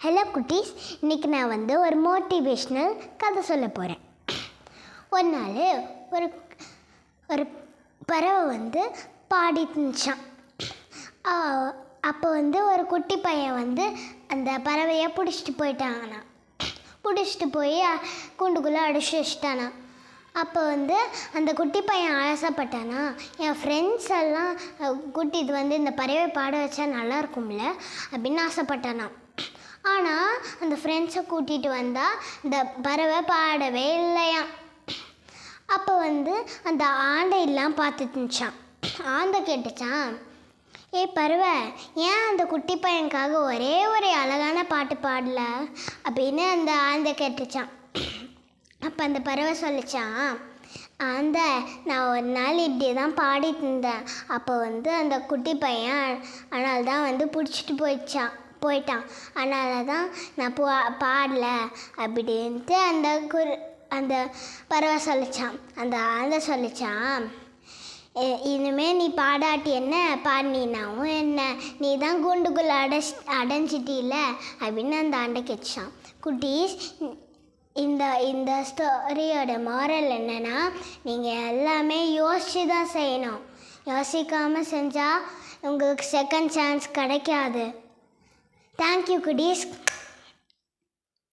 Hello குட்டீஸ். இன்னைக்கு நான் வந்து ஒரு மோட்டிவேஷ்னல் கதை சொல்ல போகிறேன் ஒரு நாள் ஒரு ஒரு பறவை வந்து பாடிட்டு இருந்துச்சான் அப்போ வந்து ஒரு குட்டி பையன் வந்து அந்த பறவையை பிடிச்சிட்டு போயிட்டாங்கண்ணா. பிடிச்சிட்டு போய் கூண்டுக்குள்ளே அடிச்சு வச்சிட்டானா அப்போ வந்து அந்த குட்டி பையன் ஆசைப்பட்டானா என் ஃப்ரெண்ட்ஸ் எல்லாம் குட்டி இது வந்து இந்த பறவை பாட வச்சா நல்லா இருக்கும்ல? அப்படின்னு ஆசைப்பட்டானா ஆனால் அந்த ஃப்ரெண்ட்ஸை கூட்டிகிட்டு வந்தால் இந்த பறவை பாடவே இல்லையாம். அப்போ வந்து அந்த ஆண்டையெல்லாம் பார்த்துட்டு இருந்துச்சான் ஆந்தை கேட்டுச்சான் ஏய் பறவை ஏன் அந்த குட்டி பையனுக்காக ஒரே ஒரு அழகான பாட்டு பாடல? அப்படின்னு அந்த ஆந்தை கேட்டுச்சான் அப்போ அந்த பறவை சொல்லிச்சான் அந்த நான் ஒரு நாள் இப்படி தான் பாடிட்டு இருந்தேன். அப்போ வந்து அந்த குட்டி பையன் ஆனால் தான் வந்து பிடிச்சிட்டு போயிடுச்சான் போயிட்டான். அதனால தான் நான் போ பாடல அப்படின்ட்டு அந்த குரு அந்த பறவை சொல்லிச்சான். அந்த ஆந்தை சொல்லிச்சான் இனிமேல் நீ பாடாட்டி என்ன? பாடினாவும் என்ன? நீ தான் கூண்டுக்குள்ளே அடைச் அடைஞ்சிட்டில? அப்படின்னு அந்த ஆண்டை கேட்டுச்சான். குட்டீஸ் இந்த இந்த ஸ்டோரியோட மாரல் என்னன்னா நீங்கள் எல்லாமே யோசித்து தான் செய்யணும். யோசிக்காமல் செஞ்சால் உங்களுக்கு செகண்ட் சான்ஸ் கிடைக்காது. தேங்க்யூ குட்டீஸ்